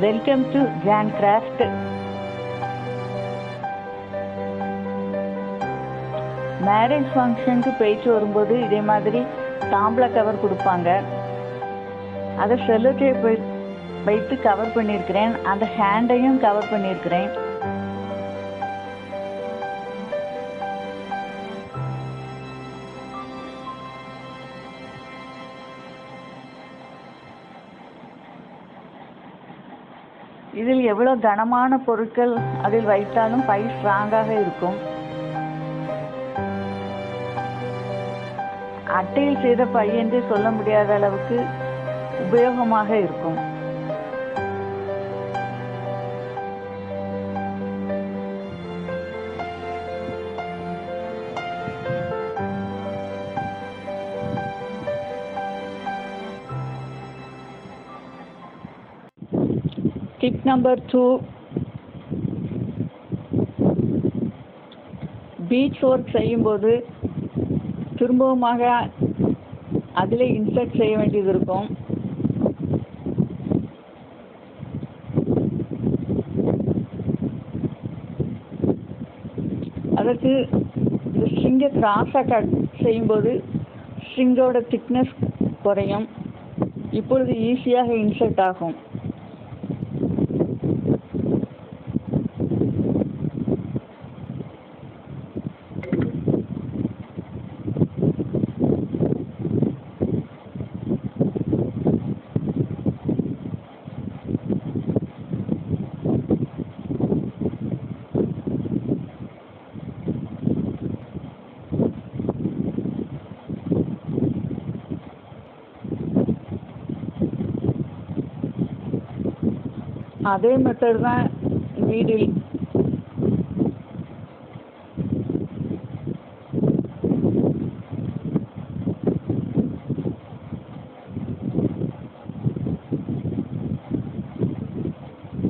Welcome to John craft marriage ஃபங்க்ஷனுக்கு போயிட்டு வரும்போது இதே மாதிரி தாம்பளை கவர் கொடுப்பாங்க. அதை செல்லோ டேப் வைத்து கவர் பண்ணியிருக்கிறேன். அந்த ஹேண்டையும் கவர் பண்ணியிருக்கிறேன். இதில் எவ்வளோ கனமான பொருட்கள் அதில் வைத்தாலும் பை ஸ்ட்ராங்காக இருக்கும். அட்டையில் செய்த பை என்று சொல்ல முடியாத அளவுக்கு உபயோகமாக இருக்கும். Tip number two piece work செய்யும்போது திரும்பவுமாக அதில் இன்சர்ட் செய்ய வேண்டியது இருக்கும். அதற்கு ஸ்ட்ரிங்கை கிராஸாக கட் செய்யும்போது ஸ்ட்ரிங்கோட திக்னஸ் குறையும். இப்பொழுது ஈஸியாக இன்சர்ட் ஆகும். அதே மெத்தட் தான் வீடில்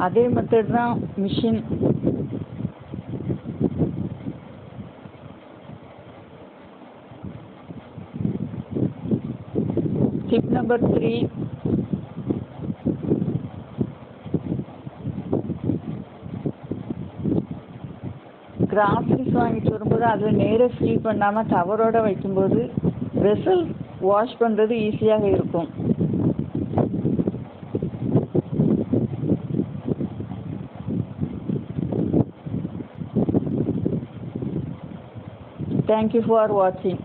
அதே மெத்தட் தான் machine tip number three groceries வாங்கிட்டு வரும்போது அதில் நேராக ஃபில் பண்ணாமல் கவரோடு வைக்கும்போது வெசல் வாஷ் பண்ணுறது ஈஸியாக இருக்கும். தேங்க்யூ ஃபார் வாட்சிங்